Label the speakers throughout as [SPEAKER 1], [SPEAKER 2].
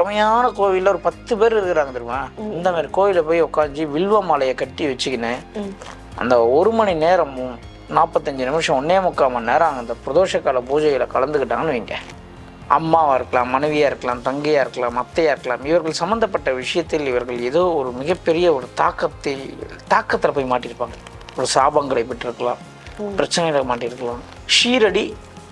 [SPEAKER 1] பழமையான கோவில்ல ஒரு பத்து பேர் இருக்கிறாங்க தெரியுமா? இந்த மாதிரி கோயில போய் உட்காந்து வில்வ மாலையை கட்டி வச்சுக்கின்னு. அந்த ஒரு மணி நேரமும் நாற்பத்தஞ்சு நிமிஷம் ஒன்னே முக்கால் மணி நேரம் அந்த பிரதோஷ கால பூஜையில கலந்துக்கிட்டாங்கன்னு வைங்க. அம்மாவா இருக்கலாம் மனைவியா இருக்கலாம் தங்கையா இருக்கலாம் அத்தையா இருக்கலாம் இவர்கள் சம்பந்தப்பட்ட விஷயத்தில் இவர்கள் ஏதோ ஒரு மிகப்பெரிய ஒரு தாக்கத்தை தாக்கத்தில் போய் மாட்டியிருப்பாங்க. ஒரு சாபங்களை பெற்றிருக்கலாம் பிரச்சனைகளை மாட்டியிருக்கலாம். ஷீரடி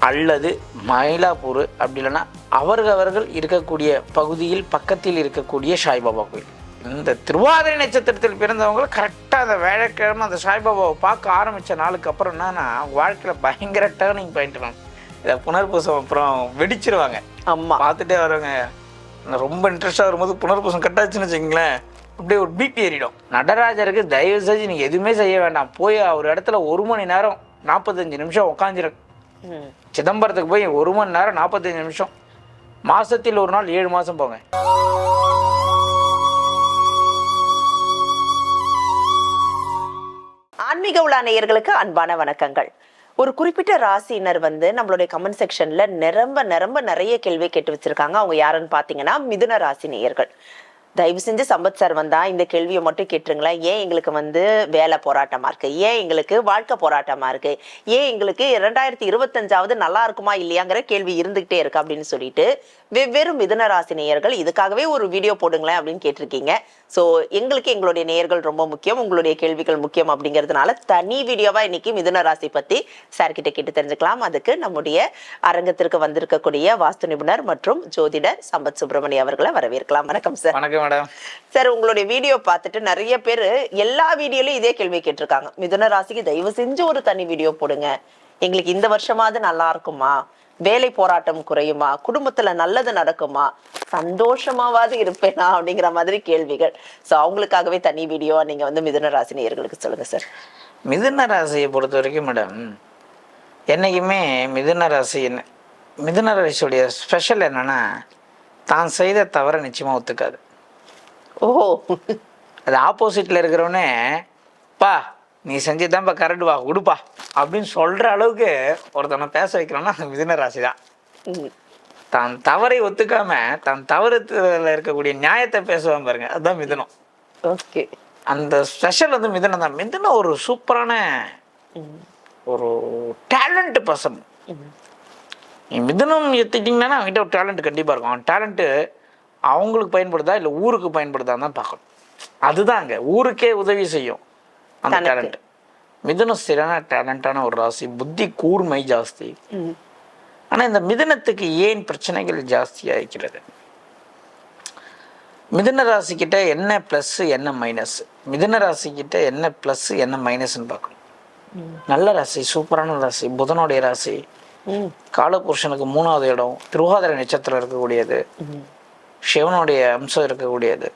[SPEAKER 1] அல்லது மயிலாப்பூர் அப்படி இல்லைன்னா அவர்கள் இருக்கக்கூடிய பகுதியில் பக்கத்தில் இருக்கக்கூடிய சாய்பாபா கோயில். இந்த திருவாதிரை நட்சத்திரத்தில் பிறந்தவங்க கரெக்டாக அந்த வேலைக்கிழமை அந்த சாய்பாபாவை பார்க்க ஆரம்பித்த நாளுக்கு அப்புறம் என்னன்னா வாழ்க்கையில் பயங்கர டேர்னிங் பாயிண்ட் தான் இதை புனர்பூசம் அப்புறம் வெடிச்சிருவாங்க.
[SPEAKER 2] ஆமா.
[SPEAKER 1] பார்த்துட்டே வருவாங்க. ரொம்ப இன்ட்ரெஸ்டாக வரும்போது புனர்பூசம் கட்டாச்சுன்னு வச்சுங்களேன் அப்படியே ஒரு பிபி ஏறிடும். நடராஜருக்கு தயவு செஞ்சு நீங்கள் எதுவுமே செய்ய வேண்டாம். போய் ஒரு இடத்துல ஒரு மணி நேரம் நாற்பத்தஞ்சு நிமிஷம் உட்காந்துரு. சிதம்பரத்துக்கு போய் ஒரு மணி நேரம் நாற்பத்தஞ்சு நிமிஷம். மாசத்தில் ஒரு நாள் ஏழு மாதம் போங்க.
[SPEAKER 2] ஆன்மீக உலா நேயர்களுக்கு அன்பான வணக்கங்கள். ஒரு குறிப்பிட்ட ராசியினர் வந்து நம்மளுடைய கமெண்ட் செக்ஷன்ல நிரம்ப நிரம்ப நிறைய கேள்வி கேட்டு வச்சிருக்காங்க. அவங்க யாருன்னு பாத்தீங்கன்னா மிதுன ராசி நேயர்கள். தயவு செஞ்சு சம்பத் சார் வந்தா இந்த கேள்வியை மட்டும் கேட்டுருங்களேன். ஏன் எங்களுக்கு வந்து வேலை போராட்டமா இருக்கு? ஏன் எங்களுக்கு வாழ்க்கை போராட்டமா இருக்கு? ஏன் எங்களுக்கு இரண்டாயிரத்தி இருபத்தஞ்சாவது நல்லா இருக்குமா இல்லையாங்கிற கேள்வி இருந்துகிட்டே இருக்கு அப்படின்னு சொல்லிட்டு வெவ்வேறு மிதனராசி நேயர்கள் இதுக்காகவே ஒரு வீடியோ போடுங்களேன் அப்படின்னு கேட்டிருக்கீங்க. ஸோ எங்களுக்கு எங்களுடைய நேயர்கள் ரொம்ப முக்கியம். உங்களுடைய கேள்விகள் முக்கியம் அப்படிங்கிறதுனால தனி வீடியோவா இன்னைக்கு மிதுன ராசி பத்தி சார் கிட்ட கேட்டு தெரிஞ்சுக்கலாம். அதுக்கு நம்முடைய அரங்கத்திற்கு வந்திருக்கக்கூடிய வாஸ்து நிபுணர் மற்றும் ஜோதிடர் சம்பத் சுப்பிரமணிய அவர்களை வரவேற்கலாம். வணக்கம் சார்
[SPEAKER 1] வணக்கம் மேடம்
[SPEAKER 2] சார் உங்களுடைய வீடியோ பார்த்துட்டு நிறைய பேர் எல்லா வீடியோலயும் இதே கேள்வி கேட்டிருக்காங்க. மிதுன ராசிக்கு தயவு செஞ்சு ஒரு தனி வீடியோ போடுங்க. எங்களுக்கு இந்த வருஷமாவது நல்லா இருக்குமா? வேலை போராட்டம் குறையுமா? குடும்பத்துல நல்லது நடக்குமா? சந்தோஷமாவது இருப்பேனா? அப்படிங்கிற மாதிரி கேள்விகள். சோ அவங்களுக்காகவே தனி வீடியோ நீங்க வந்து மிதுன ராசி நேயர்களுக்கு சொல்லுங்க சார்
[SPEAKER 1] மிதுன ராசியை பொறுத்த வரைக்கும் மேடம் என்றைக்குமே மிதுன ராசி மிதுன ராசியுடைய ஸ்பெஷல் என்னன்னா தான் செய்த தவறை நிச்சயமாக ஒத்துக்காது.
[SPEAKER 2] ஓஹோ.
[SPEAKER 1] அது ஆப்போசிட்டில் இருக்கிறவனே பா நீ செஞ்சதுதான்ப்பா கரெக்டு வா விடுப்பா அப்படின்னு சொல்கிற அளவுக்கு ஒருத்தனை பேச வைக்கிறோன்னா அந்த மிதுன ராசி தான் தான் தவறை ஒத்துக்காம தான் தவறுல இருக்கக்கூடிய நியாயத்தை பேசுவான் பாருங்க அதுதான் மிதுனம்.
[SPEAKER 2] ஓகே.
[SPEAKER 1] அந்த ஸ்பெஷல் வந்து மிதுனம் தான். மிதுனம் ஒரு சூப்பரான ஒரு டேலண்ட் பர்சன் மிதுனம் எடுத்துக்கிட்டிங்கன்னா அவங்ககிட்ட ஒரு டேலண்ட் கண்டிப்பாக இருக்கும். அவன் டேலண்ட்டு அவங்களுக்கு பயன்படுதா இல்லை ஊருக்கு பயன்படுதான்னு தான் பார்க்கணும். அதுதான் அங்கே ஊருக்கே உதவி செய்யும் அந்த. டேலண்ட் மிதுனம் சரியான டேலண்டான ஒரு ராசி புத்தி கூர்மை ஜாஸ்தி. ஆனால் இந்த மிதுனத்துக்கு ஏன் பிரச்சனைகள் ஜாஸ்தியாக இருக்கிறது மிதுன ராசிக்கிட்ட என்ன ப்ளஸ் என்ன மைனஸ் மிதுன ராசிக்கிட்ட என்ன ப்ளஸ் என்ன மைனஸ்ன்னு பார்க்கணும். நல்ல ராசி சூப்பரான ராசி புதனுடைய ராசி. காலபுருஷனுக்கு மூணாவது இடம் திருவாதிரை நட்சத்திரம் இருக்கக்கூடியது. சிவனுடைய அம்சம் இருக்கக்கூடியது.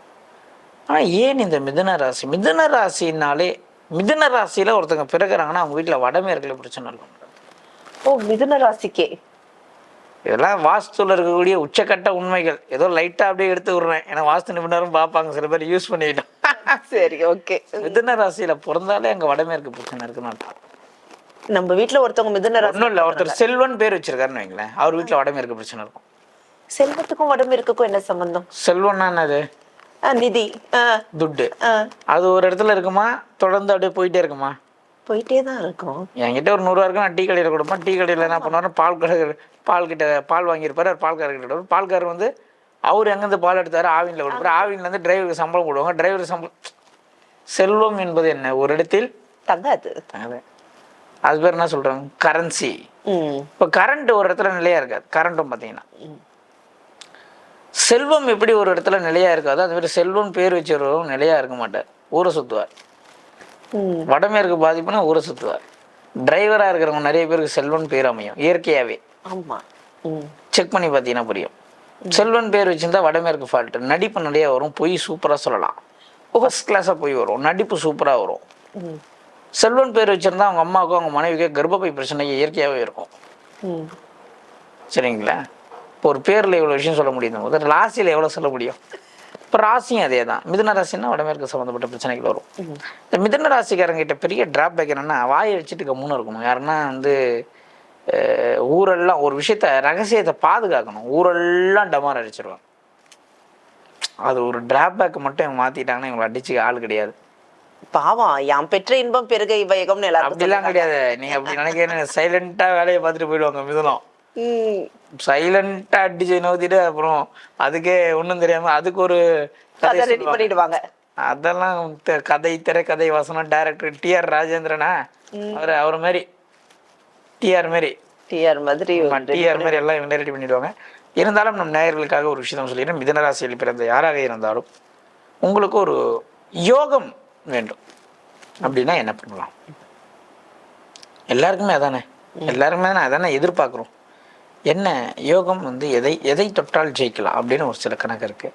[SPEAKER 1] ஆனால் ஏன் இந்த மிதுன ராசி? மிதுன ராசினாலே மிதுன ராசியில் ஒருத்தங்க பிறகுறாங்கன்னா அவங்க வீட்டில் வடமேற்குல பிரச்சனை இருக்கும்
[SPEAKER 2] ஓ மிதுன ராசிக்கே.
[SPEAKER 1] இதெல்லாம் வாஸ்துல இருக்கக்கூடிய உச்சக்கட்ட உண்மைகள். ஏதோ லைட்டாக அப்படியே எடுத்து விடுறேன். ஏன்னா வாஸ்து நிபுணரும் பார்ப்பாங்க. சில பேர் யூஸ் பண்ணிக்கிட்டோம்
[SPEAKER 2] சரி ஓகே
[SPEAKER 1] மிதுன ராசியில் பிறந்தாலே அங்கே வடமேற்கு பிரச்சனை இருக்குன்னு அர்த்தம்
[SPEAKER 2] நம்ம வீட்ல ஒருத்தவங்க மிதுன ராசி
[SPEAKER 1] ஒன்றும் இல்லை. ஒருத்தர் செல்வன் பேர் வச்சிருக்காருன்னு வைங்களேன். அவர் வீட்டில் வடமேற்கு பிரச்சனை இருக்கும்
[SPEAKER 2] செல்வத்துக்கும் உடம்பிற்குக்கும் என்ன சம்பந்தம்?
[SPEAKER 1] செல்வன்னா என்னது?
[SPEAKER 2] நிதி.
[SPEAKER 1] துட்டு. அது ஒரு இடத்துல இருக்குமா? தொடர்ந்து அப்படியே போயிட்டே இருக்குமா?
[SPEAKER 2] போயிட்டே தான் இருக்கும்.
[SPEAKER 1] என்கிட்ட ஒரு நூறுரூவா இருக்கும் நான் டீ கடையில் கொடுப்பேன். டீ கடையில் என்ன பண்ணுவாரு பால் கடை பால் கிட்ட பால் வாங்கியிருப்பாரு. பால்காரர் கிட்ட. பால்காரர் வந்து அவர் எங்கேருந்து பால் எடுத்தாரு? ஆவினில் கொடுப்பாரு. ஆவின்லேருந்து டிரைவருக்கு சம்பளம் கொடுவாங்க. டிரைவருக்கு சம்பளம் செல்வம் என்பது என்ன? ஒரு இடத்தில்
[SPEAKER 2] தங்காது.
[SPEAKER 1] அது அது பேர் என்ன சொல்கிறாங்க கரன்சி. இப்போ கரண்ட் ஒரு இடத்துல நிலையாக இருக்காது. கரண்ட்டும் பார்த்தீங்கன்னா செல்வம் எப்படி ஒரு இடத்துல நிலையாக இருக்காதோ மாதிரி செல்வம் பேர் வச்சவரும் நிலையாக இருக்க மாட்டார். ஊரை சுற்றுவார் வடமேற்கு பாதிப்புனா ஊரை சுற்றுவார் டிரைவராக இருக்கிறவங்க நிறைய பேருக்கு செல்வன் பேர் அமையும் இயற்கையாகவே
[SPEAKER 2] ஆமா. ம்.
[SPEAKER 1] செக் பண்ணி பார்த்தீங்கன்னா புரியும். செல்வன் பேர் வச்சிருந்தா வடமேற்கு ஃபால்ட்டு நடிப்பு நிறைய வரும் பொய் சூப்பராக சொல்லலாம். ஃபஸ்ட் கிளாஸாக போய் வரும் நடிப்பு சூப்பராக வரும். செல்வன் பேர் வச்சிருந்தா அவங்க அம்மாவுக்கும் அவங்க மனைவிக்கோ கர்ப்பப்பை பிரச்சனை இயற்கையாகவே இருக்கும்.
[SPEAKER 2] ம்.
[SPEAKER 1] சரிங்களா? இப்போ ஒரு பேரில் இவ்வளோ விஷயம் சொல்ல முடியும்? போது ராசியில் எவ்வளோ சொல்ல முடியும்? இப்போ ராசியும் அதே தான் மிதுன ராசின்னா வடமேற்கு சம்மந்தப்பட்ட பிரச்சனைகள் வரும். இந்த மிதுன ராசிக்காரங்கிட்ட பெரிய டிராபேக் என்னன்னா வாயை வச்சுட்டு கம்முன்னு இருக்கணும். யாருன்னா வந்து ஊரெல்லாம் ஒரு விஷயத்த ரகசியத்தை பாதுகாக்கணும். ஊரெல்லாம் டமார் அடிச்சிருவாங்க. அது ஒரு டிராபேக் மட்டும் இவங்க மாற்றிட்டாங்கன்னா இவங்களை அடிச்சு ஆள் கிடையாது.
[SPEAKER 2] பாவம் யாம் பெற்ற இன்பம் பெருக இவையகம்னு எல்லாருக்கும்
[SPEAKER 1] அப்படிலாம் கிடையாது. நீங்கள் அப்படி நினைக்கிறேன் சைலண்ட்டாக வேலையை பார்த்துட்டு போயிடுவாங்க மிதனம்.
[SPEAKER 2] ம்,
[SPEAKER 1] சைலண்ட்டாக அடிச்சு நோத்திட்டு அப்புறம் அதுக்கே ஒன்றும் தெரியாமல் அதுக்கு ஒரு
[SPEAKER 2] கதை
[SPEAKER 1] கதை
[SPEAKER 2] ரெடி பண்ணிடுவாங்க.
[SPEAKER 1] அதெல்லாம் கதை திரைக்கதை வசனம் டைரக்டர் டிஆர் ராஜேந்திரனா? அவர் அவர் மாதிரி டிஆர் மாதிரி
[SPEAKER 2] டிஆர் மாதிரி
[SPEAKER 1] டிஆர் மாதிரி எல்லாம் இவங்க ரெடி பண்ணிடுவாங்க. இருந்தாலும் நம் நேயர்களுக்காக ஒரு விஷயம் சொல்லிடுறேன். மிதனராசியில் பிறந்த யாராக இருந்தாலும் உங்களுக்கு ஒரு யோகம் வேண்டும். அப்படின்னா என்ன பண்ணலாம்? எல்லாருக்குமே அதானே? எல்லாருமே தானே அதானே எதிர்பார்க்குறோம். என்ன யோகம் வந்து எதை எதை தொட்டால் ஜெயிக்கலாம் அப்படின்னு ஒரு சில கணக்கு இருக்கு.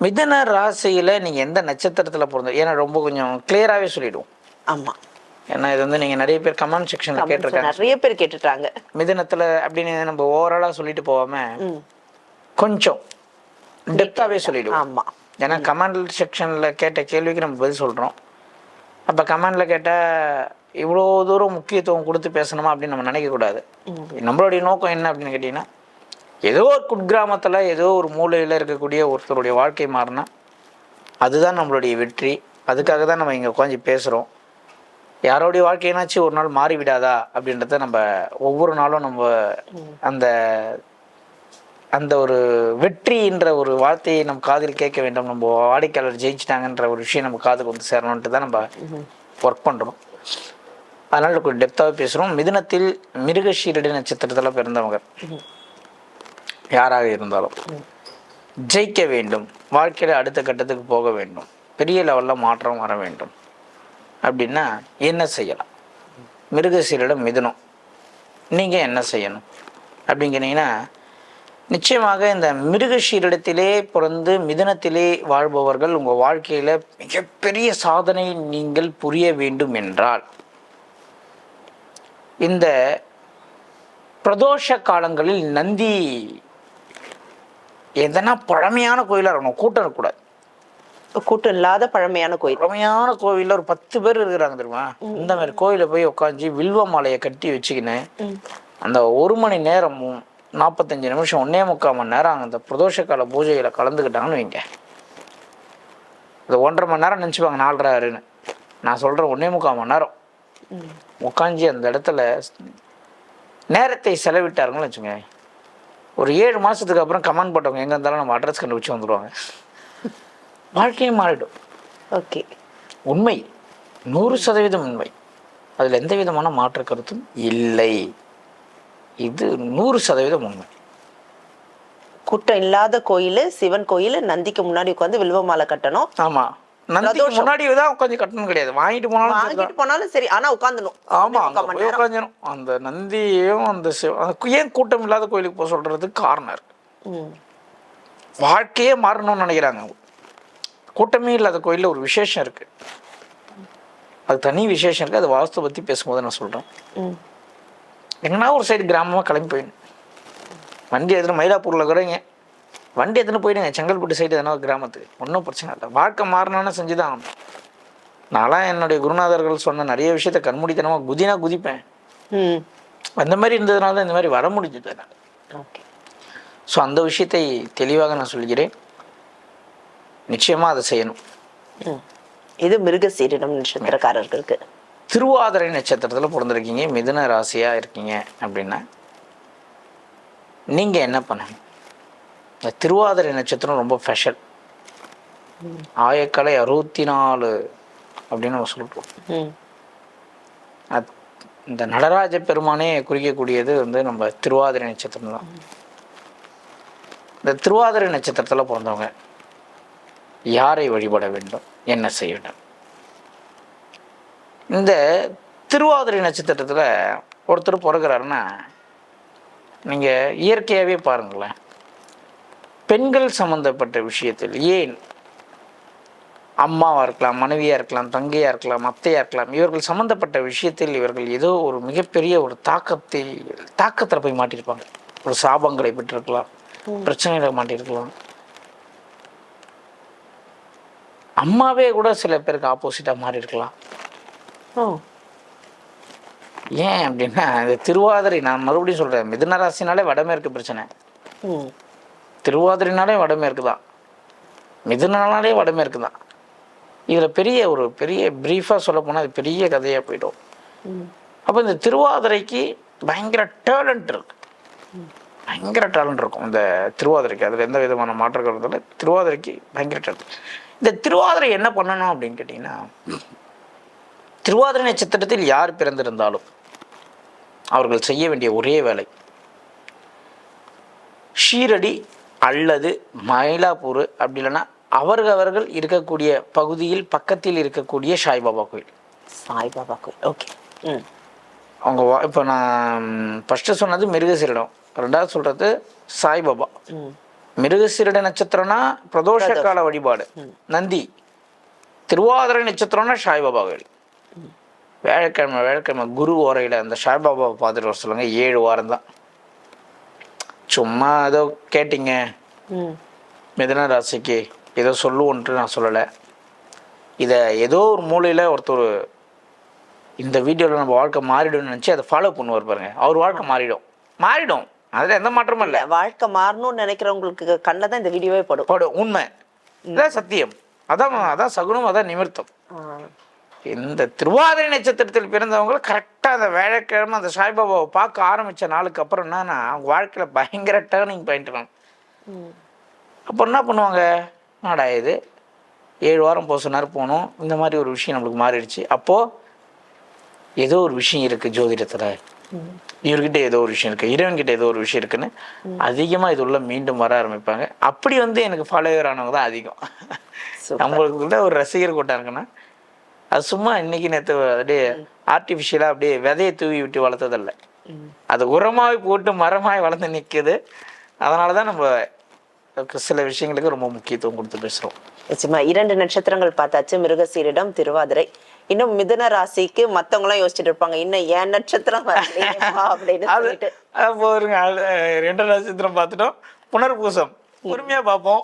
[SPEAKER 1] மிதன ராசியில நீங்க எந்த நட்சத்திரத்துல பிறந்த ஏன்னா ரொம்ப கொஞ்சம் கிளியராகவே சொல்லிடுவோம்.
[SPEAKER 2] ஆமா.
[SPEAKER 1] ஏன்னா இது வந்து நீங்க நிறைய பேர் கமெண்ட் செக்ஷன்ல கேட்டிருக்காங்க.
[SPEAKER 2] நிறைய பேர் கேட்டுட்டாங்க.
[SPEAKER 1] மிதனத்துல அப்படின்னு நம்ம ஓவராலா சொல்லிட்டு போகாம
[SPEAKER 2] ம்,
[SPEAKER 1] கொஞ்சம் டெப்த்தாவே சொல்லிடுவோம்.
[SPEAKER 2] ஆமா.
[SPEAKER 1] ஏன்னா கமெண்ட் செக்ஷன்ல கேட்ட கேள்விக்கு நம்ம பதில் சொல்றோம். அப்ப கமெண்ட்ல கேட்டா இவ்வளோ தூரம் முக்கியத்துவம் கொடுத்து பேசணுமா அப்படின்னு நம்ம நினைக்க கூடாது. நம்மளுடைய நோக்கம் என்ன அப்படின்னு கேட்டீங்கன்னா ஏதோ ஒரு குட்கிராமத்துல ஏதோ ஒரு மூலையில இருக்கக்கூடிய ஒருத்தருடைய வாழ்க்கை மாறினா அதுதான் நம்மளுடைய வெற்றி. அதுக்காக தான் நம்ம இங்க உட்காந்து பேசுறோம். யாரோடைய வாழ்க்கையினாச்சும் ஒரு நாள் மாறி விடாதா அப்படின்றத நம்ம ஒவ்வொரு நாளும் நம்ம அந்த அந்த ஒரு வெற்றின்ற ஒரு வார்த்தையை நம்ம காதில் கேட்க வேண்டும். நம்ம வாடிக்கையாளர் ஜெயிச்சிட்டாங்கன்ற ஒரு விஷயம் நம்ம காதுக்கு வந்து சேரணுன்ட்டு தான் நம்ம ஒர்க் பண்ணுறோம் அதனால் கொஞ்சம் டெப்த்தாக பேசுகிறோம் மிதுனத்தில் மிருகஷீரடி நட்சத்திரத்தில் பிறந்தவங்க. யாராக இருந்தாலும். ஜெயிக்க வேண்டும். வாழ்க்கையில் அடுத்த கட்டத்துக்கு போக வேண்டும். பெரிய லெவலில் மாற்றம் வர வேண்டும். அப்படின்னா என்ன செய்யலாம்? மிருகசீரிடம் மிதுனம். நீங்கள் என்ன செய்யணும்? அப்படிங்கிறீங்கன்னா நிச்சயமாக இந்த மிருகஷீரிடத்திலே பிறந்து மிதனத்திலே வாழ்பவர்கள் உங்கள் வாழ்க்கையில் மிகப்பெரிய சாதனை நீங்கள் புரிய வேண்டும் என்றால் இந்த பிரதோஷ காலங்களில் நந்தி எதனா பழமையான கோயிலாக இருக்கணும். கூட்டம் இருக்கக்கூடாது.
[SPEAKER 2] கூட்டம் இல்லாத பழமையான கோயில்.
[SPEAKER 1] பழமையான கோவில்ல ஒரு பத்து பேர் இருக்கிறாங்க தெரியுமா? இந்த மாதிரி கோயில போய் உட்காந்து வில்வ மாலையை கட்டி வச்சுக்கின்னு அந்த ஒரு மணி நேரமும் நாற்பத்தஞ்சு நிமிஷம் ஒன்னே முக்கால் மணி நேரம் அந்த பிரதோஷ கால பூஜையில கலந்துக்கிட்டாங்கன்னு வைங்க. இந்த ஒன்றரை மணி நேரம் நினச்சிப்பாங்க நாலரை ஆறுன்னு. நான் சொல்கிறேன் ஒன்னே முக்கால் மணி நேரம். உட்காந்து அந்த இடத்துல நேரத்தை செலவிட்டாருங்கன்னு வச்சுங்க ஒரு ஏழு மாதத்துக்கு அப்புறம் கமெண்ட் போட்டவங்க எங்கே இருந்தாலும் நம்ம அட்ரஸ் கண்டுபிடிச்சு வந்துடுவாங்க வாழ்க்கையே மாறிடும்.
[SPEAKER 2] ஓகே.
[SPEAKER 1] உண்மை. நூறு சதவீதம் உண்மை. அதில் எந்த விதமான மாற்று கருத்தும் இல்லை. இது நூறு சதவீதம் உண்மை.
[SPEAKER 2] கூட்டம் இல்லாத கோயில் சிவன் கோயில் நந்திக்கு முன்னாடி உட்காந்து வில்வ மாலை கட்டணும்.
[SPEAKER 1] ஆமாம் நந்திக்கு முன்னாடி தான் உட்காந்து கட்டணும் கிடையாது. வாங்கிட்டு போனாலும்.
[SPEAKER 2] வாங்கிட்டு போனாலும் சரி ஆனா உட்காந்துணும்
[SPEAKER 1] ஆமா போய் உட்காந்துரும் அந்த நந்தியும் அந்த ஏன் கூட்டம் இல்லாத கோயிலுக்கு போக சொல்றதுக்கு காரணம் இருக்கு. வாழ்க்கையே மாறணும்னு நினைக்கிறாங்க கூட்டமே இல்லாத கோயில்ல ஒரு விசேஷம் இருக்கு. அது தனி விசேஷம் இருக்கு. அது வாஸ்து பத்தி பேசும்போது நான் சொல்றேன். எங்கன்னா ஒரு சைடு கிராமமா கிளம்பி போயிடணும். வண்டி எடுத்துன்னு மயிலாப்பூர்ல கூடங்க வண்டி எடுத்துன்னு போயிடுங்க. செங்கல்பட்டு சைடு எதனா கிராமத்துக்கு. ஒன்றும் பிரச்சனை இல்லை. வாழ்க்கை மாறணும்னு செஞ்சுதான் ஆகணும். நான்லாம் என்னுடைய குருநாதர்கள் சொன்ன நிறைய விஷயத்த கண்மூடித்தனமா குதினா குதிப்பேன். அந்த மாதிரி இருந்ததுனால தான் இந்த மாதிரி வர முடிஞ்சது
[SPEAKER 2] ஓகே.
[SPEAKER 1] ஸோ அந்த விஷயத்தை தெளிவாக நான் சொல்கிறேன். நிச்சயமாக அதை செய்யணும்.
[SPEAKER 2] இது மிருகசீரிடம் நட்சத்திரக்காரர்களுக்கு.
[SPEAKER 1] திருவாதிரை நட்சத்திரத்தில் பிறந்திருக்கீங்க. மிதுன ராசியாக இருக்கீங்க அப்படின்னா நீங்கள் என்ன பண்ணணும்? இந்த திருவாதிரை நட்சத்திரம் ரொம்ப ஸ்பெஷல் ஆயக்கலை அறுபத்தி நாலு அப்படின்னு நம்ம சொல்கிறோம் இந்த நடராஜ பெருமானே குறிக்கக்கூடியது வந்து நம்ம திருவாதிரை நட்சத்திரம் தான். இந்த திருவாதிரை நட்சத்திரத்தில் பிறந்தவங்க யாரை வழிபட வேண்டும்? என்ன செய்ய வேண்டும்? இந்த திருவாதிரை நட்சத்திரத்தில் ஒருத்தர் பிறகுறாருன்னா நீங்கள் இயற்கையாகவே பாருங்களேன். பெண்கள் சம்பந்தப்பட்ட விஷயத்தில் ஏன் அம்மாவாக இருக்கலாம் மனைவியாக இருக்கலாம் தங்கையாக இருக்கலாம் அத்தையாக இருக்கலாம் இவர்கள் சம்மந்தப்பட்ட விஷயத்தில் இவர்கள் ஏதோ ஒரு மிகப்பெரிய ஒரு தாக்கத்தை தாக்கத்தில் போய் மாட்டியிருப்பாங்க. ஒரு சாபங்களை பெற்றிருக்கலாம் பிரச்சனைகளை மாட்டியிருக்கலாம். அம்மாவே கூட சில பேருக்கு ஆப்போசிட்டாக மாறி இருக்கலாம் ஏன் அப்படின்னா இந்த திருவாதிரை நான் மறுபடியும் சொல்கிறேன் மிதுன ராசினாலே வடமேற்கு பிரச்சனை. திருவாதிரைனாலே வடமேற்கு தான் மிதுனாலே வடமேற்கு தான் இதில் பெரிய ஒரு பெரிய ப்ரீஃபாக சொல்ல போனால் அது பெரிய கதையாக போயிடும். அப்போ இந்த திருவாதிரைக்கு பயங்கர டேலண்ட் இருக்கு. பயங்கர டேலண்ட் இருக்கும். இந்த திருவாதிரைக்கு அதில் எந்த விதமான மாற்ற கருத்தில் திருவாதிரைக்கு பயங்கர டேலண்ட் இந்த திருவாதிரை என்ன பண்ணணும் அப்படின்னு கேட்டிங்கன்னா திருவாதிரை நட்சத்திரத்தில் யார் பிறந்திருந்தாலும் அவர்கள் செய்ய வேண்டிய ஒரே வேலை ஷீரடி அல்லது மயிலாப்பூர் அப்படி இல்லைன்னா அவர்கள் இருக்கக்கூடிய பகுதியில் பக்கத்தில் இருக்கக்கூடிய சாய்பாபா கோயில்.
[SPEAKER 2] சாய்பாபா கோயில். ஓகே. ம்.
[SPEAKER 1] அவங்க இப்போ நான் ஃபஸ்ட்டு சொன்னது மிருகசீரிடம். ரெண்டாவது சொல்கிறது சாய்பாபா. மிருகசீரிட நட்சத்திரம்னா பிரதோஷ கால வழிபாடு. நந்தி. திருவாதிரை நட்சத்திரம்னா சாய்பாபா கோயில். வேலைக்கிழமை வேலைக்கிழமை குரு ஓரையில் அந்த சாய்பாபாவை பார்த்துட்டு வர சொல்லுங்க. ஏழு வாரம் தான். சும்மா ஏதோ கேட்டிங்க. மிதன ராசிக்கு ஏதோ சொல்லுவோன்ட்டு நான் சொல்லலை. இதை ஏதோ ஒரு மூலையில் ஒருத்தர் இந்த வீடியோவில் நம்ம வாழ்க்கை மாறிடும்னு நினச்சி அதை ஃபாலோ பண்ணுவார் பாருங்க. அவர் வாழ்க்கை மாறிடும். மாறிடும். அதில் எந்த மாற்றமும் இல்லை.
[SPEAKER 2] வாழ்க்கை மாறணும்னு நினைக்கிறவங்களுக்கு கண்ணில் தான் இந்த வீடியோவே படும்.
[SPEAKER 1] படும். உண்மை. இதான் சத்தியம். அதான் அதான் சகுனம் அதான் நிமிர்த்தம். இந்த திருவாதிரை நட்சத்திரத்தில் பிறந்தவங்க கரெக்டாக அந்த வேலைக்கிழமை அந்த சாய்பாபாவை பார்க்க ஆரம்பித்த நாளுக்கு அப்புறம் என்னன்னா அவங்க வாழ்க்கையில் பயங்கர டேர்னிங் பாயிண்ட் இருக்கும்
[SPEAKER 2] ம்.
[SPEAKER 1] அப்போ என்ன பண்ணுவாங்க? நாடா இது? ஏழு வாரம் போக சொன்னார் போகணும் இந்த மாதிரி ஒரு விஷயம் நம்மளுக்கு மாறிடுச்சு. அப்போது ஏதோ ஒரு விஷயம் இருக்குது ஜோதிடத்தில். இவர்கிட்ட ஏதோ ஒரு விஷயம் இருக்குது இறைவன்கிட்ட ஏதோ ஒரு விஷயம் இருக்குன்னு அதிகமாக இது உள்ள மீண்டும் வர ஆரம்பிப்பாங்க. அப்படி வந்து எனக்கு ஃபாலோவர் ஆனவங்க தான் அதிகம். நம்மளுக்குள்ள ஒரு ரசிகர் கூட்டம் இருக்குன்னா அது சும்மா இன்னைக்கு நேற்று அப்படியே ஆர்டிஃபிஷியலாக அப்படியே விதையை தூவி விட்டு வளர்த்ததில்ல. அது உரமாய் போட்டு மரமாய் வளர்ந்து நிற்குது அதனால தான் நம்ம சில விஷயங்களுக்கு ரொம்ப முக்கியத்துவம் கொடுத்து பேசுகிறோம்
[SPEAKER 2] நிச்சயமா. இரண்டு நட்சத்திரங்கள் பார்த்தாச்சு. மிருகசீரிடம் திருவாதிரை. இன்னும் மிதுன ராசிக்கு மத்தவங்க எல்லாம் யோசிச்சுட்டு இருப்பாங்க. இன்னும் ஏன் நட்சத்திரம் அப்படின்னு சொல்லிட்டு.
[SPEAKER 1] அஹ், ரெண்டு நட்சத்திரம் பார்த்துட்டோம். புனர்பூசம். பொறுமையாக பார்ப்போம்.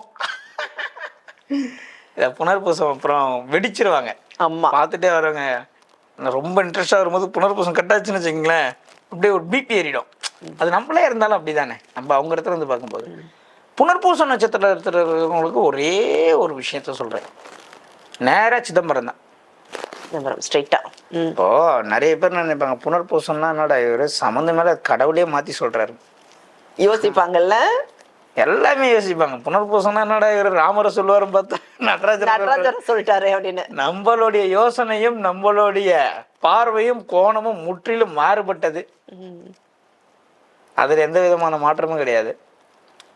[SPEAKER 1] புனர்பூசம் அப்புறம் வெடிச்சிருவாங்க.
[SPEAKER 2] ஆமா.
[SPEAKER 1] பார்த்துட்டே வரவங்க. நான் ரொம்ப இன்ட்ரெஸ்டாக வரும்போது புனர்பூசம் கட்டாச்சுன்னு வச்சுங்களேன் அப்படியே ஒரு பிபி ஏறிடும். அது நம்மளே இருந்தாலும் அப்படிதானே. நம்ம அவங்க இடத்துல இருந்து பார்க்கும்போது. புனர்பூசம் நட்சத்திரத்தில் இருக்கிறவங்களுக்கு ஒரே ஒரு விஷயத்த சொல்கிறேன் நேராக சிதம்பரம் தான்.
[SPEAKER 2] நம்பரம் ஸ்ட்ரைட்டா ம்.
[SPEAKER 1] இப்போ நிறைய பேர் நினைப்பாங்க புனர்பூசம்னா என்னடா இவர்? சம்மந்தம் மேலே கடவுளே மாற்றி சொல்கிறாரு
[SPEAKER 2] யோசிப்பாங்கல்ல?
[SPEAKER 1] எல்லாமே யோசிப்பாங்க. புனர்பூசம்னா என்னடா இவர் ராமரை சொல்லுவாரு பார்த்தா? நடராஜர்
[SPEAKER 2] நடராஜர் சொல்லிட்டாரு அப்படின்னு.
[SPEAKER 1] நம்மளுடைய யோசனையும் நம்மளுடைய பார்வையும் கோணமும் முற்றிலும் மாறுபட்டது. அதில் எந்த விதமான மாற்றமும் கிடையாது.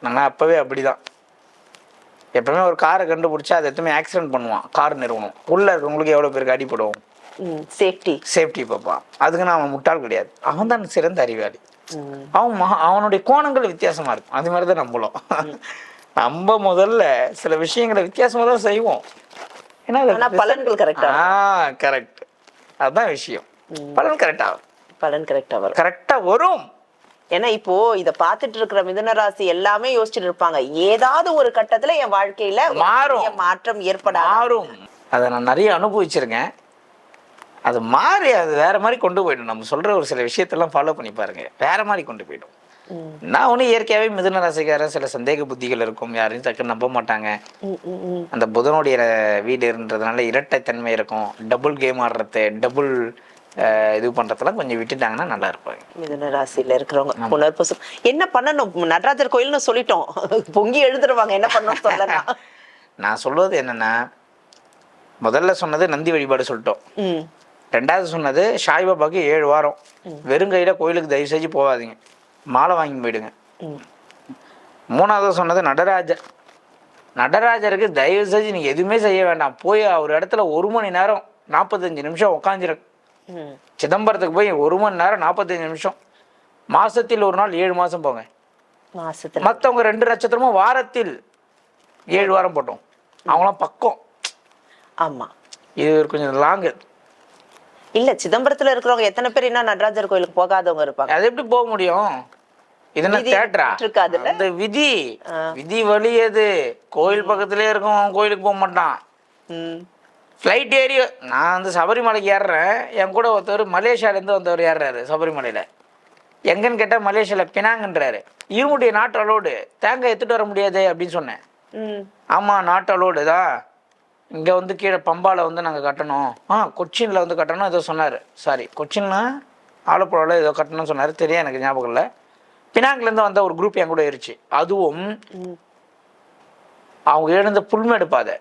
[SPEAKER 1] நாங்கள் அப்போவே அப்படிதான். எப்பவுமே ஒரு காரை கண்டுபிடிச்சா அதை எத்தனை ஆக்சிடென்ட் பண்ணுவான். கார் நிறுவனம். உள்ளே இருக்கவங்களுக்கு எவ்வளோ பேருக்கு அடிபடும்?
[SPEAKER 2] சேஃப்டி
[SPEAKER 1] சேஃப்டி பார்ப்பான் அதுக்கு நான் அவன் முட்டாள் கிடையாது. அவன் தான் சிறந்த அறிவாளி. அவன் அவனுடைய கோணங்கள் வித்தியாசமா இருக்கும். அது மாதிரி தான் நம்மளும். நம்ம முதல்ல சில விஷயங்களை வித்தியாசமா தான் செய்வோம். ஏன்னா
[SPEAKER 2] பலன்கள் கரெக்டா
[SPEAKER 1] ஆ கரெக்ட் அதுதான் விஷயம். பலன் கரெக்டா
[SPEAKER 2] பலன் கரெக்டா வரும்.
[SPEAKER 1] கரெக்டா வரும்.
[SPEAKER 2] ஏன்னா இப்போ இத பாத்துட்டு இருக்கிற மிதுன ராசி எல்லாமே யோசிச்சுட்டு இருப்பாங்க. ஏதாவது ஒரு கட்டத்துல என் வாழ்க்கையில
[SPEAKER 1] மாறும்.
[SPEAKER 2] மாற்றம் ஏற்படாது.
[SPEAKER 1] மாறும். அதை நான் நிறைய அனுபவிச்சிருக்கேன். அது மாறி அது வேற மாதிரி கொண்டு போயிடும். நம்ம சொல்ற ஒரு சில விஷயத்தெல்லாம் ஃபாலோ பண்ணி பாருங்க. வேற மாதிரி கொண்டு போயிடும். நான் ஒன்றும் இயற்கையாகவே மிதுன ராசிக்காரன் சில சந்தேக புத்திகள் இருக்கும். யாரையும் டக்குன்னு நம்ப மாட்டாங்க. அந்த புதனுடைய வீடுன்றதுனால இரட்டைத்தன்மை இருக்கும். டபுள் கேம் ஆடுறது டபுள் இது பண்ணுறதெல்லாம் கொஞ்சம் விட்டுட்டாங்கன்னா நல்லா இருப்பாங்க.
[SPEAKER 2] மிதுன ராசியில இருக்கிறவங்க. புனர்பூசம். என்ன பண்ணணும்? நடராஜர் கோயில்னு சொல்லிட்டோம். பொங்கி எழுதுருவாங்க என்ன பண்ணணும் சொல்லலாம்
[SPEAKER 1] நான் சொல்வது என்னன்னா முதல்ல சொன்னது நந்தி வழிபாடு சொல்லிட்டோம். ரெண்டாவது சொன்னது சாய்பாபாக்கு ஏழு வாரம். வெறும் கையில் கோயிலுக்கு தயவு செஞ்சு போகாதீங்க. மாலை வாங்கி போயிடுங்க. மூணாவது சொன்னது நடராஜர் நடராஜருக்கு தயவு செஞ்சு நீங்கள் எதுவுமே செய்ய வேண்டாம். போய் ஒரு இடத்துல ஒரு மணி நேரம் நாற்பத்தஞ்சு நிமிஷம் உட்காந்துரு
[SPEAKER 2] ம்.
[SPEAKER 1] சிதம்பரத்துக்கு போய் ஒரு மணி நேரம் நாற்பத்தஞ்சு நிமிஷம். மாசத்தில் ஒரு நாள் ஏழு மாதம் போங்க. மற்றவங்க ரெண்டு நட்சத்திரமும் வாரத்தில் ஏழு வாரம் போட்டோம். அவங்களாம் பக்கம்
[SPEAKER 2] ஆமா.
[SPEAKER 1] இது கொஞ்சம் லாங்கு.
[SPEAKER 2] இல்ல சிதம்பரத்துல இருக்கிறவங்க எத்தனை பேர் இன்னும் நடராஜர் கோயிலுக்கு போகாதவங்க இருப்பாங்க.
[SPEAKER 1] அது எப்படி போக முடியும்? என்ன
[SPEAKER 2] விதி
[SPEAKER 1] விதி. வழி அது கோயில் பக்கத்திலே இருக்கும் கோயிலுக்கு போக மாட்டான்.
[SPEAKER 2] ம்.
[SPEAKER 1] ஃப்ளைட் ஏறி நான் வந்து சபரிமலைக்கு ஏறுறேன். என் கூட ஒருத்தர் மலேசியாலேருந்து வந்தவர் ஏறுறாரு சபரிமலையில். எங்கன்னு கேட்டால் மலேசியாவில் பினாங்கன்றாரு. இருமுடைய நாட்டு அலோடு தேங்காய் எடுத்துகிட்டு வர முடியாது அப்படின்னு சொன்னேன்.
[SPEAKER 2] ம்.
[SPEAKER 1] ஆமாம் நாட் அலோடு தான். இங்கே வந்து கீழே பம்பாவில் வந்து நாங்கள் கட்டணும். ஆ கொச்சினில் வந்து கட்டணும் ஏதோ சொன்னார். சாரி கொச்சின்னா ஆலப்புழாவில் ஏதோ கட்டணும்னு சொன்னார். தெரியும் எனக்கு ஞாபகம் இல்லை. பினாங்கிலேருந்து வந்த ஒரு குரூப் என் கூட இருந்துச்சு. அதுவும். அவங்க எழுந்த புல்மேடு பாதை.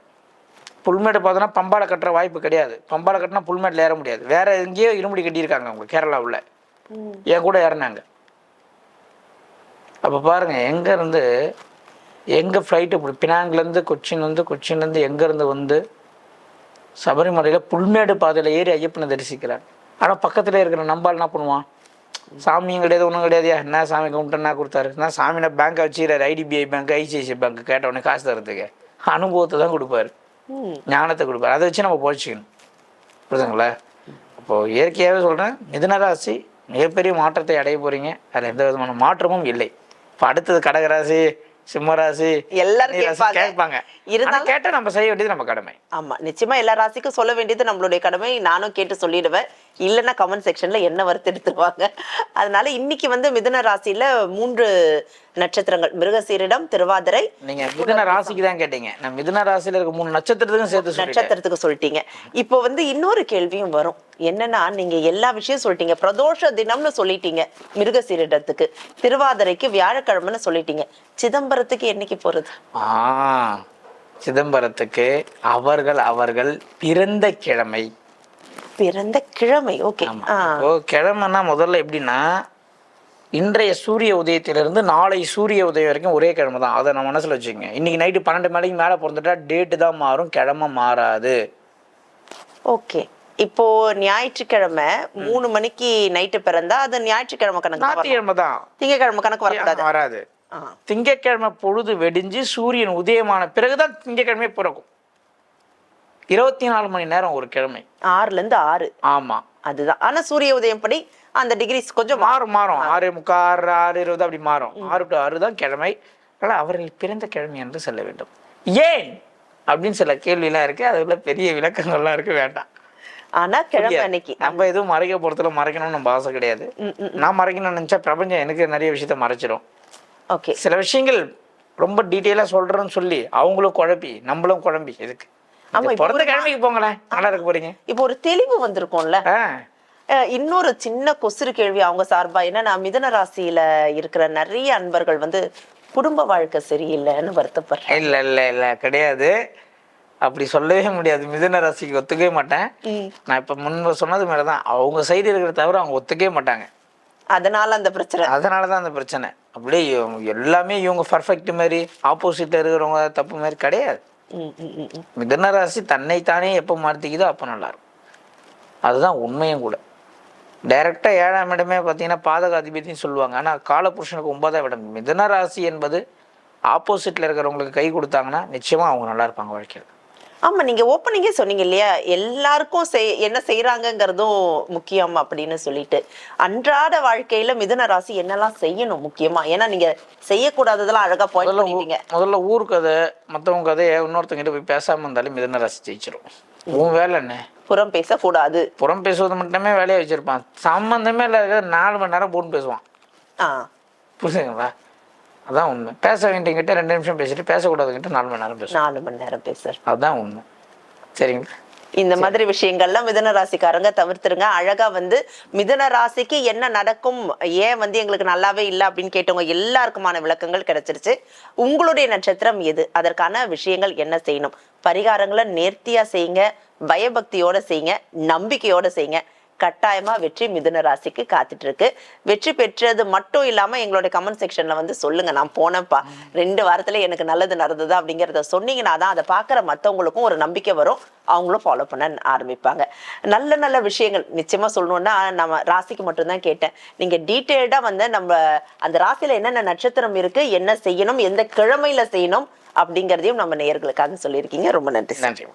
[SPEAKER 1] புல்மேடு பாதைனா பம்பால கட்டுற வாய்ப்பு கிடையாது. பம்பால கட்டினா புல்மேட்டில் ஏற முடியாது. வேற எங்கேயோ இருமுடி கட்டியிருக்காங்க அவங்க கேரளாவில். என் கூட ஏறினாங்க. அப்போ பாருங்க எங்கேருந்து எங்கே ஃப்ளைட்டு பினாங்லேருந்து கொச்சின் வந்து கொச்சின்லேருந்து எங்கேருந்து வந்து சபரிமலையில் புல்மேடு பாதையில் ஏறி ஐயப்பனை தரிசிக்கிறார். ஆனால் பக்கத்தில் இருக்கிற நம்பால் என்ன பண்ணுவான்? சாமியும் கிடையாது ஒன்றும் கிடையாதுயா? என்ன சாமி கும்பிட்டு என்ன கொடுத்தாரு? என்ன சாமினா பேங்க்கை வச்சுக்கிறாரு ஐடிபிஐ பேங்க் ஐசிஐசிஐ பேங்க் கேட்டவொடனே காசு தரதுக்கு அனுபவத்தை தான் கொடுப்பாரு. ஞானத்தை கொடுப்பாரு. அதை வச்சு நம்ம பொழைச்சிக்கணும் புரியுதுங்களா அப்போது இயற்கையாகவே சொல்கிறேன் மிதுனராசி மிகப்பெரிய மாற்றத்தை அடைய போகிறீங்க அதில் எந்த விதமான மாற்றமும் இல்லை. இப்போ அடுத்தது கடகராசி சிம்மராசி
[SPEAKER 2] எல்லாரும் கேட்பாங்க. இருந்தாலும்
[SPEAKER 1] கேட்டால் நம்ம செய்ய வேண்டியது நம்ம கடமை.
[SPEAKER 2] ஆமா நிச்சயமா எல்லா ராசிக்கும் சொல்ல வேண்டியது நம்மளுடைய கடமை. நானும் கேட்டு சொல்லிடுவேன். இல்லைன்னா கமெண்ட் செக்ஷன்ல என்ன வறுத்து எடுத்துருவாங்க? அதனால இன்னைக்கு வந்து மிதுன ராசியில மூன்று நட்சத்திரங்கள். மிருகசீரிடம் திருவாதிரை
[SPEAKER 1] நீங்க மிதுன ராசிக்கு தான் கேட்டீங்க. நான் மிதுன ராசியில இருக்க மூணு நட்சத்திரத்துக்கும் சேர்த்து
[SPEAKER 2] நட்சத்திரத்துக்கு சொல்லிட்டீங்க. இப்போ வந்து இன்னொரு கேள்வியும் வரும். என்னன்னா நீங்க எல்லா விஷயம் சொல்லிட்டீங்க. பிரதோஷ தினம்னு சொல்லிட்டீங்க மிருகசீரிடத்துக்கு. திருவாதிரைக்கு வியாழக்கிழமைன்னு சொல்லிட்டீங்க. சிதம்பரத்துக்கு என்னைக்கு போறது?
[SPEAKER 1] சிதம்பரத்துக்கு அவர்கள் அவர்கள் பிறந்த கிழமை.
[SPEAKER 2] பிறந்த கிழமை. ஓகே.
[SPEAKER 1] இப்போ கிழமைன்னா முதல்ல எப்படின்னா இன்றைய சூரிய உதயத்திலிருந்து நாளை சூரிய உதயம் வரைக்கும் ஒரே கிழமை தான். அதை நான் மனசுல வச்சுக்கோங்க. இன்னைக்கு நைட்டு பன்னெண்டு மணிக்கு மேலே பிறந்துட்டா டேட்டு தான் மாறும் கிழமை மாறாது.
[SPEAKER 2] ஓகே இப்போ ஞாயிற்றுக்கிழமை மூணு மணிக்கு நைட்டு பிறந்தா அது ஞாயிற்றுக்கிழமை கணக்கு.
[SPEAKER 1] ஞாயிற்றுக்கிழமை தான்.
[SPEAKER 2] திங்கக்கிழமை கணக்கு வரக்கூடாது.
[SPEAKER 1] வராது
[SPEAKER 2] ஆ.
[SPEAKER 1] திங்கட்கிழமை பொழுது வெடிஞ்சு சூரியன் உதயமான பிறகுதான் திங்கட்கிழமை பிறக்கும். இருபத்தி நாலு மணி நேரம் ஒரு கிழமை.
[SPEAKER 2] ஆறுல இருந்து ஆறு.
[SPEAKER 1] ஆமா.
[SPEAKER 2] அதுதான். ஆனா சூரிய உதயம் படி அந்த டிகிரிஸ் கொஞ்சம்
[SPEAKER 1] மாறும் மாறும். ஆறு முக்கால் ஆறு ஆறு இருபது அப்படி மாறும். ஆறு டு ஆறு தான் கிழமை. அதனால் அவர்கள் பிறந்த கிழமை என்று சொல்ல வேண்டும். ஏன்? அப்படின்னு சில கேள்வியெல்லாம் இருக்கு. அதுல பெரிய விளக்கங்கள்லாம் இருக்கு. வேண்டாம்.
[SPEAKER 2] ஆனா கிழமை. அன்னைக்கு.
[SPEAKER 1] நம்ம எதுவும் மறைக்க போறதுல மறைக்கணும்னு நம்ம ஆசை கிடையாது. நான் மறைக்கணும்னு நினைச்சா பிரபஞ்சம் எனக்கு நிறைய விஷயத்த மறைச்சிடும்
[SPEAKER 2] ஓகே.
[SPEAKER 1] சில விஷயங்கள் ரொம்ப டீட்டெயிலாக சொல்றேன்னு சொல்லி அவங்களும் குழப்பி நம்மளும் குழம்பி எதுக்கு?
[SPEAKER 2] ஆமா,
[SPEAKER 1] பிறந்த கிழமைக்கு போங்களேன். நல்லா இருக்க போறீங்க.
[SPEAKER 2] இப்போ ஒரு தெளிவு வந்திருக்கும்ல. இன்னொரு சின்ன கொசுறு கேள்வி அவங்க சார்பா. என்னன்னா மிதுன ராசியில இருக்கிற நிறைய அன்பர்கள் வந்து குடும்ப வாழ்க்கை சரியில்லைன்னு வருத்தப்படுறேன்
[SPEAKER 1] இல்ல இல்ல இல்ல கிடையாது. அப்படி சொல்லவே முடியாது. மிதுன ராசிக்கு ஒத்துக்கவே மாட்டேன். நான் இப்ப முன்பு சொன்னது மேலதான். அவங்க சைடு இருக்கிற தவிர அவங்க ஒத்துக்கவே மாட்டாங்க.
[SPEAKER 2] அதனால அந்த பிரச்சனை.
[SPEAKER 1] அதனால தான் அந்த பிரச்சனை. அப்படியே எல்லாமே இவங்க பர்ஃபெக்ட் மாதிரி ஆப்போசிட்ல இருக்கிறவங்க தப்பு மாதிரி கிடையாது.
[SPEAKER 2] ம், ம், ம்,
[SPEAKER 1] தன்னைத்தானே எப்போ மாற்றிக்குதோ அப்போ நல்லாயிருக்கும் அதுதான் உண்மையும் கூட. டைரெக்டாக ஏழாம் இடமே பார்த்தீங்கன்னா பாதக அதிபதினு சொல்லுவாங்க. ஆனால் காலபுருஷனுக்கு ஒன்பதாம் இடம். மிதன ராசி என்பது ஆப்போசிட்டில் இருக்கிறவங்களுக்கு கை கொடுத்தாங்கன்னா நிச்சயமாக அவங்க நல்லா இருப்பாங்க வாழ்க்கையில்.
[SPEAKER 2] ஆமா நீங்க ஓப்பனிங்கே சொன்னீங்க இல்லையா? எல்லாருக்கும் செய் என்ன செய்யறாங்கங்கிறதும் முக்கியம் அப்படின்னு சொல்லிட்டு. அன்றாட வாழ்க்கையில மிதுன ராசி என்னெல்லாம் செய்யணும் முக்கியமா? ஏன்னா நீங்க செய்யக்கூடாததெல்லாம் அழகா பாயிண்ட் பண்ணிட்டீங்க.
[SPEAKER 1] முதல்ல ஊர் கதை மற்றவங்க கதையை இன்னொருத்தங்கிட்ட போய் பேசாம இருந்தாலும் மிதுன ராசி ஜெயிச்சிரும். உன் வேலை என்ன?
[SPEAKER 2] புறம் பேசக்கூடாது.
[SPEAKER 1] புறம் பேசுவது மட்டுமே வேலையை வச்சிருப்பான். சம்மந்தமே இல்லாத நாலு மணி நேரம் போன் பேசுவான்.
[SPEAKER 2] ஆ.
[SPEAKER 1] புரியுதுங்களா அதான் உண்மை. பேச வேண்டியங்கிட்ட ரெண்டு நிமிஷம் பேசிட்டு பேசக்கூடாதுங்கிட்ட நாலு மணி நேரம் பேசுவான்
[SPEAKER 2] நாலு மணி நேரம் பேசுறேன்.
[SPEAKER 1] அதுதான் உண்மை. சரிங்களா
[SPEAKER 2] இந்த மாதிரி விஷயங்கள்லாம் மிதுன ராசிக்காரங்க தவிர்த்துருங்க. அழகா வந்து மிதுன ராசிக்கு என்ன நடக்கும் ஏன் வந்து எங்களுக்கு நல்லாவே இல்லை அப்படின்னு கேட்டவங்க எல்லாருக்குமான விளக்கங்கள் கிடைச்சிருச்சு. உங்களுடைய நட்சத்திரம் எது? அதற்கான விஷயங்கள் என்ன செய்யணும்? பரிகாரங்களை நேர்த்தியா செய்யுங்க. பயபக்தியோட செய்யுங்க. நம்பிக்கையோட செய்யுங்க. கட்டாயமா வெற்றி மிதுன ராசிக்கு காத்துட்டு இருக்கு வெற்றி பெற்றது மட்டும் இல்லாம எங்களுடைய கமெண்ட் செக்ஷன்ல வந்து சொல்லுங்க. நான் போனேன்ப்பா. ரெண்டு வாரத்துல எனக்கு நல்லது நடந்தது அப்படிங்கறத சொன்னீங்கன்னா தான் அதை பாக்குற மத்தவங்களுக்கும் ஒரு நம்பிக்கை வரும். அவங்களும் ஃபாலோ பண்ண ஆரம்பிப்பாங்க. நல்ல நல்ல விஷயங்கள். நிச்சயமா சொல்லணும்னா நம்ம ராசிக்கு மட்டும்தான் கேட்டேன். நீங்க டீட்டெயில்டா வந்து நம்ம அந்த ராசியில என்னென்ன நட்சத்திரம் இருக்கு என்ன செய்யணும் எந்த கிழமையில செய்யணும் அப்படிங்கறதையும் நம்ம நேயர்களுக்காக சொல்லியிருக்கீங்க. ரொம்ப நன்றி
[SPEAKER 1] நன்றி.